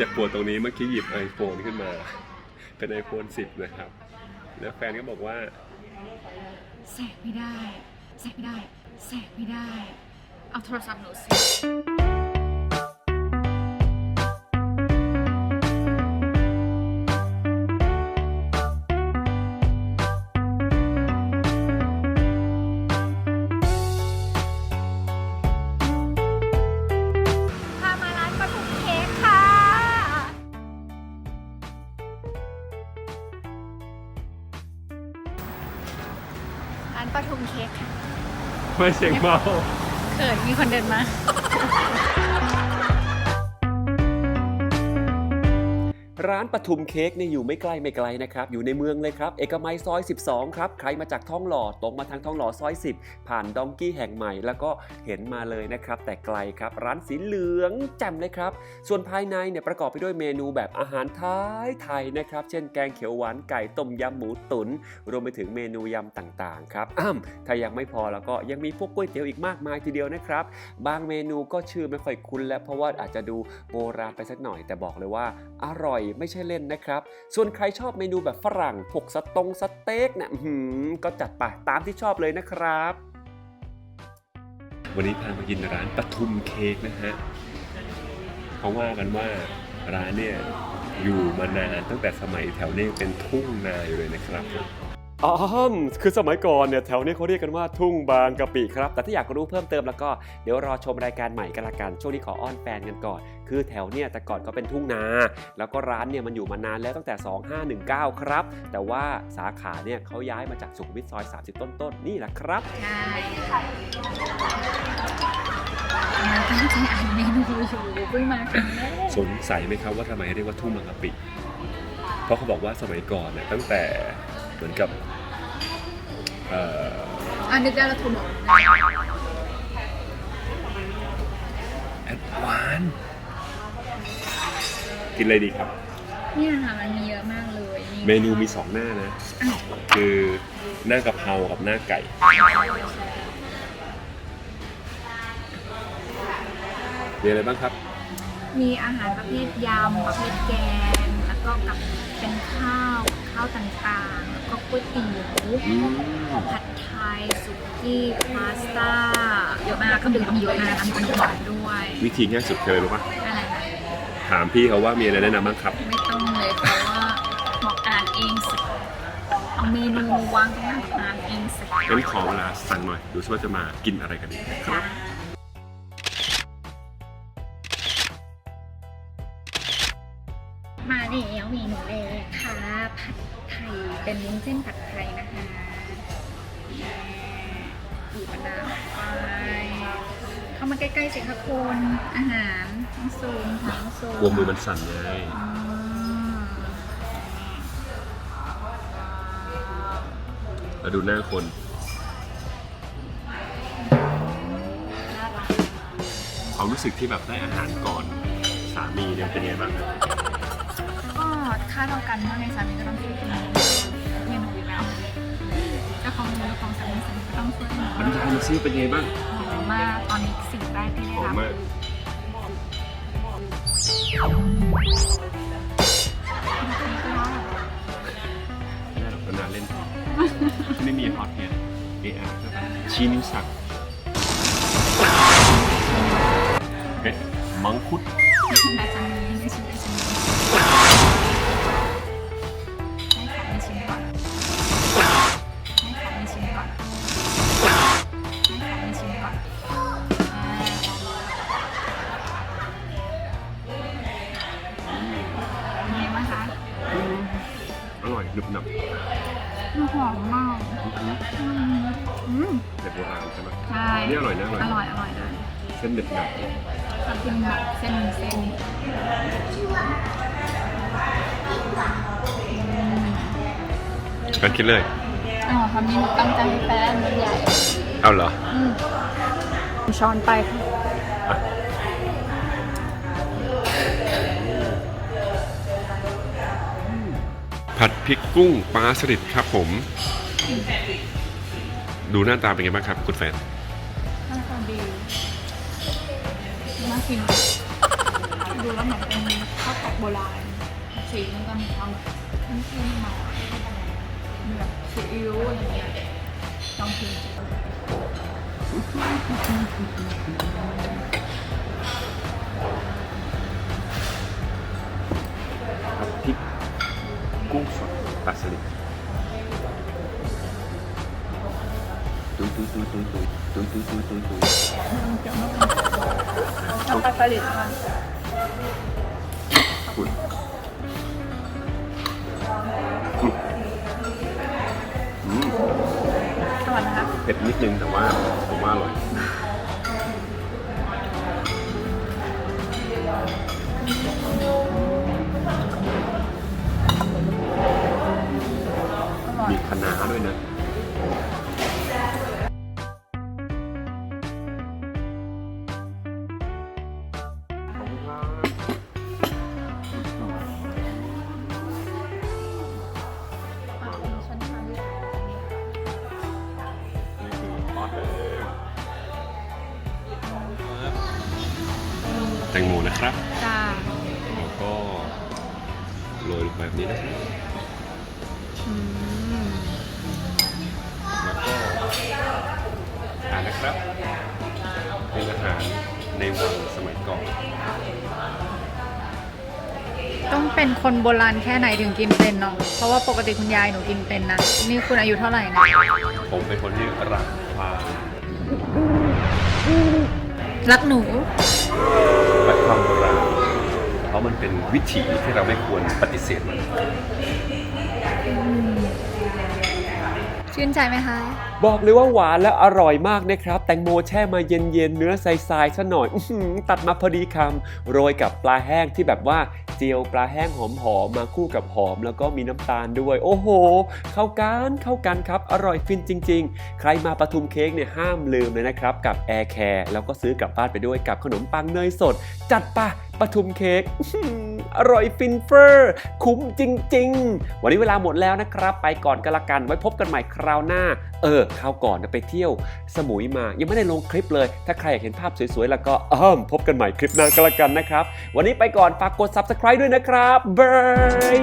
เจ็บปวดตรงนี้เมื่อกี้หยิบ iPhone ขึ้นมา เป็น iPhone 10 นะครับ แล้วแฟนก็บอกว่าแสกไม่ได้แสกไม่ได้แสกไม่ได้ เอาโทรศัพท์หนูสิ ร้านปทุมเค้กค่ะไม่เสียงเมาเกิดมีคนเดินมา ร้านปทุมเค้กเนี่ยอยู่ไม่ใกล้ไม่ไกลนะครับ อยู่ในเมืองเลยครับ เอกมัยซอย 12 ครับ ใครมาจากท้องหล่อตรงมาทางท้องหล่อซอย 10 ผ่านดองกี้แห่งใหม่ แล้วก็เห็นมาเลยนะครับ แต่ไกลครับ ร้านสีเหลืองแจ่มเลยครับ ส่วนภายในเนี่ยประกอบไปด้วยเมนูแบบอาหารไทยไทยนะครับ เช่นแกงเขียวหวานไก่ต้มยำหมูตุ๋นรวมไปถึงเมนูยำต่างๆครับอ้ำถ้ายังไม่พอแล้วก็ยังมีพวกก๋วยเตี๋ยวอีกมากมายทีเดียวนะครับ บางเมนูก็ชื่อไม่ค่อยคุ้น แล้วเพราะว่าอาจจะดูโบราณไปสักหน่อย แต่บอกเลยว่าอร่อยไม่ใช่เล่นนะครับ ส่วนใครชอบเมนูแบบฝรั่งพวกสตงสเต็กเนี่ยก็จัดไปตามที่ชอบเลยนะครับ วันนี้พามากินร้านปทุมเค้กนะฮะเขาว่ากันว่าร้านเนี่ยอยู่มานานตั้งแต่สมัยแถวนี้เป็นทุ่งนาอยู่เลยนะครับ อ๋อคือสมัยก่อนเนี่ยแถวนี้เขาเรียกกันว่าทุ่งบางกะปิครับ แต่ถ้าอยากรู้เพิ่มเติมแล้วก็เดี๋ยวรอชมรายการใหม่กันละกันช่วงนี้ขออ้อนแฟนกันก่อน คือแถวเนี่ยแต่ก่อนก็เป็นทุ่งนา แล้วก็ร้านเนี่ยมันอยู่มานานแล้วตั้งแต่ 2519 ครับ แต่ว่าสาขาเนี่ยเขาย้ายมาจากสุขุมวิทซอย 30 ต้นๆนี่แหละครับใช่มาตั้งใจอ่านเมนูอยู่เพิ่งมาครั้งแรกสงสัยไหมครับว่าทำไมเรียกว่าทุ่งบางกะปิ เพราะเขาบอกว่าสมัยก่อนเนี่ยตั้งแต่ เหมือนกับเอ่ออ่านึกได้แล้วโทรบอกแอดวานซ์กินอะไรดีครับ เนี่ยค่ะมันมีเยอะมากเลยเมนูมีสองหน้านะอ้าวคือหน้ากะเพรากับหน้าไก่ มีอะไรบ้างครับ มีอาหารประเภทยำประเภทแกง แล้วก็กับเป็นข้าว ข้าวต่างๆแล้วก็ก๋วยเตี๋ยวอืมผัดไทยสุกี้พาสต้าเยอะมากก็ดื่มก็มีเยอะมากมีขนมด้วยวิธีง่ายสุดคืออะไรรู้ปะอะไรนะถามพี่เขาว่ามีอะไรแนะนำบ้างครับ ไม่ต้องเลยเพราะว่าบอกอ่านเองสิเอาเมนูมาวางตรงนั้นอ่านเองสิงั้นขอเวลาสั่งหน่อย ดูซิว่าจะมากินอะไรกันดีครับมา แล้วเมนูแรกค่ะผัดไทยเป็นวุ้นเส้นผัดไทยนะคะบีบมะนาวไปเข้ามาใกล้ๆสิคะคุณอาหารทั้งซูมทั้งซูมกลัวมือมันสั่นไงอืมแล้วดูหน้าคนความรู้สึกที่แบบได้อาหารก่อนสามีเนี่ยเป็นไงบ้าง ครับก็คาดเอากันว่าในสามีก็ต้องช่วยกินเมนูอยู่แล้วเจ้าของเมนูของสามีสามีก็ต้องช่วยหนูบรรยายมาซิเป็นไงบ้างหอมมากตอนนี้สิ่งแรกที่ได้หอมรับมากไม่ได้หรอกนานๆเล่นไม่มีฮอตเนี่ยเออใช่ปะชีนิ้วสักเฮ้ยมังคุดแต่จะ อมมากอื้อหืออืมอืมแบบโบราณใช่ไหมใช่นี่อร่อยนะอร่อยอร่อยอร่อยเลยเส้นหนึบหนับชอบกินแบบเส้นเส้นกันคิดเลยอ๋อทำนี้หนูตั้งใจให้แฟนมันใหญ่เอาเหรออืมช้อนไปค่ะ ผัดพริกกุ้งปลาสลิดครับผม ดูหน้าตาเป็นไงบ้างครับคุณแฟนน่าทาดีน่ากินดูแล้วเหมือนเป็นข้าวแตกโบราณสีมันจะมีความแบบเข้มมาแบบซีอิ๊วอะไรเงี้ยลองชิม concurso paslit. Tui, tui, tui, tui, tui. Tui, tui, tui, tui, tui. Não vai falir, Fui. อืมอร่อยไหมคะเผ็ดนิดนึงแต่ว่าผมว่าอร่อย อืม แตงโมนะครับจ้าแล้วก็โรยลงไปแบบนี้นะครับอืมแล้วก็อ่านนะครับ เป็นอาหารในวังสมัยก่อนต้องเป็นคนโบราณแค่ไหนถึงกินเป็นเนาะเพราะว่าปกติคุณยายหนูกินเป็นนะ นี่คุณอายุเท่าไหร่นะผมเป็นคนที่รักความรักหนู รักความโบราณ เพ ราะมันเป็นวิถีที่เราไม่ควรปฏิเสธมันชื่นใจไหมคะ บอกเลยว่าหวานและอร่อยมากนะครับ แตงโมแช่มาเย็นๆ เนื้อใสๆซะหน่อยอื้อหือตัดมาพอดีคำโรยกับปลาแห้งที่แบบว่าเจียวปลาแห้งหอมๆมาคู่กับหอม แล้วก็มีน้ำตาลด้วย โอ้โห เข้ากันเข้ากันครับ อร่อยฟินจริง ๆ ใครมาปทุมเค้กเนี่ยห้ามลืมเลยนะครับ กับแอร์แคร์แล้วก็ซื้อกลับบ้านไปด้วยกับขนมปังเนยสด จัดปะ ปทุมเค้กอร่อยฟินเฟอร์ คุ้มจริง ๆ วันนี้เวลาหมดแล้วนะครับ ไปก่อนกันละกันไว้พบกันใหม่คราวหน้า เออคราวก่อนนะไปเที่ยวสมุยมา ยังไม่ได้ลงคลิปเลย ถ้าใครอยากเห็นภาพสวยๆ แล้วก็อ้อมพบกันใหม่คลิปหน้ากันละกันนะครับ วันนี้ไปก่อนฝากกด subscribe ด้วยนะครับบาย